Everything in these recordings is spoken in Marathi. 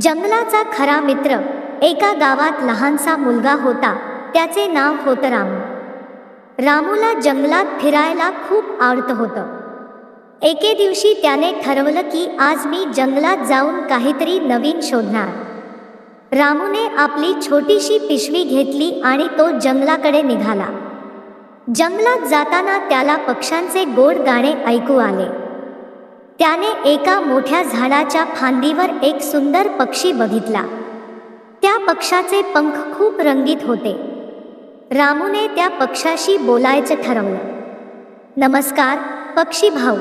जंगलाचा खरा मित्र एका गावात लहानसा मुलगा होता त्याचे नाव होतं रामू. रामूला जंगलात फिरायला खूप आवडतं होतं. एके दिवशी त्याने ठरवलं की आज मी जंगलात जाऊन काहीतरी नवीन शोधणार. रामूने आपली छोटीशी पिशवी घेतली आणि तो जंगलाकडे निघाला. जंगलात जाताना त्याला पक्ष्यांचे गोड गाणे ऐकू आले. त्याने एका मोठ्या झाडाच्या फांदीवर एक सुंदर पक्षी बघितला. त्या पक्षाचे पंख खूप रंगीत होते. रामूने त्या पक्षाशी बोलायचं ठरवलं. नमस्कार पक्षी भाऊ.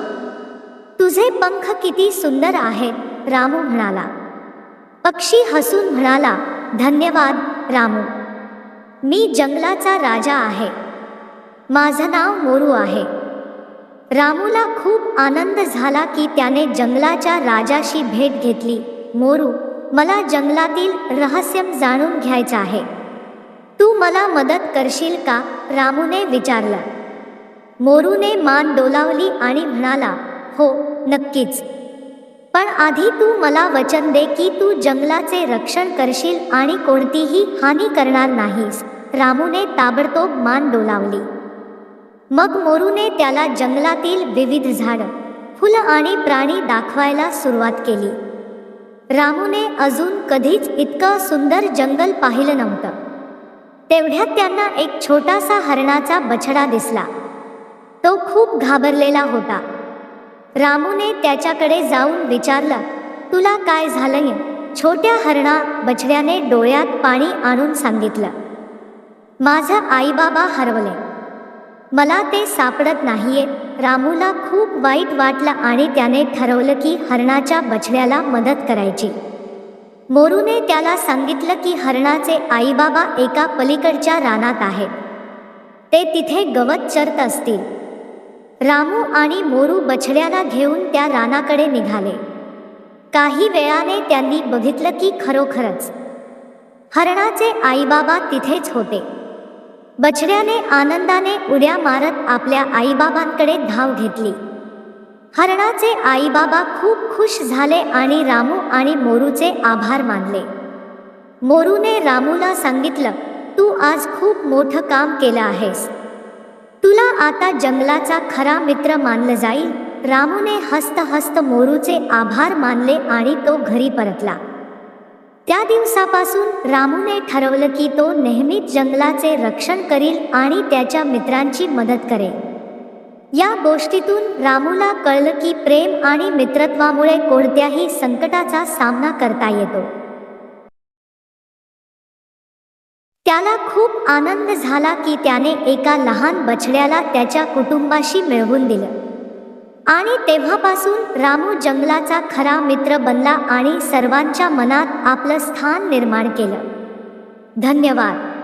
तुझे पंख किती सुंदर आहेत रामू म्हणाला. पक्षी हसून म्हणाला धन्यवाद रामू. मी जंगलाचा राजा आहे. माझं नाव मोरू आहे. रामूला खूप आनंद झाला की त्याने जंगलाच्या राजाशी भेट घेतली. मोरू मला जंगलातील रहस्यम जाणून घ्यायचं आहे. तू मला मदत करशील का? रामूने विचारलं. मोरूने मान डोलावली आणि म्हणाला हो नक्कीच. पण आधी तू मला वचन दे की तू जंगलाचे रक्षण करशील आणि कोणतीही हानी करणार नाहीस. रामूने ताबडतोब मान डोलावली. मग मोरूने त्याला जंगलातील विविध झाडं फुलं आणि प्राणी दाखवायला सुरुवात केली. रामूने अजून कधीच इतकं सुंदर जंगल पाहिलं नव्हतं. तेवढ्यात त्यांना एक छोटासा हरणाचा बछडा दिसला. तो खूप घाबरलेला होता. रामूने त्याच्याकडे जाऊन विचारलं तुला काय झालंय? छोट्या हरणा बछड्याने डोळ्यात पाणी आणून सांगितलं. माझं आईबाबा हरवले. मला ते सापडत नाहीये. रामूला खूप वाईट वाटलं आणि त्याने ठरवलं की हरणाच्या बछड्याला मदत करायची. मोरूने त्याला सांगितलं की हरणाचे आईबाबा एका पलीकडच्या रानात आहेत. ते तिथे गवत चरत असतील. रामू आणि मोरू बछड्याला घेऊन त्या रानाकडे निघाले. काही वेळाने त्यांनी बघितलं की खरोखरच. हरणाचे आईबाबा तिथेच होते. बछड्याने आनंदाने उड्या मारत आपल्या आईबाबांकडे धाव घेतली. हरणाचे आईबाबा खूप खुश झाले आणि रामू आणि मोरूचे आभार मानले. मोरूने रामूला सांगितलं तू आज खूप मोठं काम केलं आहेस. तुला आता जंगलाचा खरा मित्र मानलं जाईल. रामूने हस्त हस्त मोरूचे आभार मानले आणि तो घरी परतला. त्या दिवसापासून रामूने ठरवलं की तो नेहमीच जंगलाचे रक्षण करील आणि त्याच्या मित्रांची मदत करेल. या गोष्टीतून रामूला कळलं की प्रेम आणि मित्रत्वामुळे कोणत्याही संकटाचा सामना करता येतो. त्याला खूप आनंद झाला की त्याने एका लहान बछड्याला त्याच्या कुटुंबाशी मिळवून दिलं. आणि तेव्हापासून रामू जंगलाचा खरा मित्र बनला आणि सर्वांच्या मनात आपलं स्थान निर्माण केलं. धन्यवाद.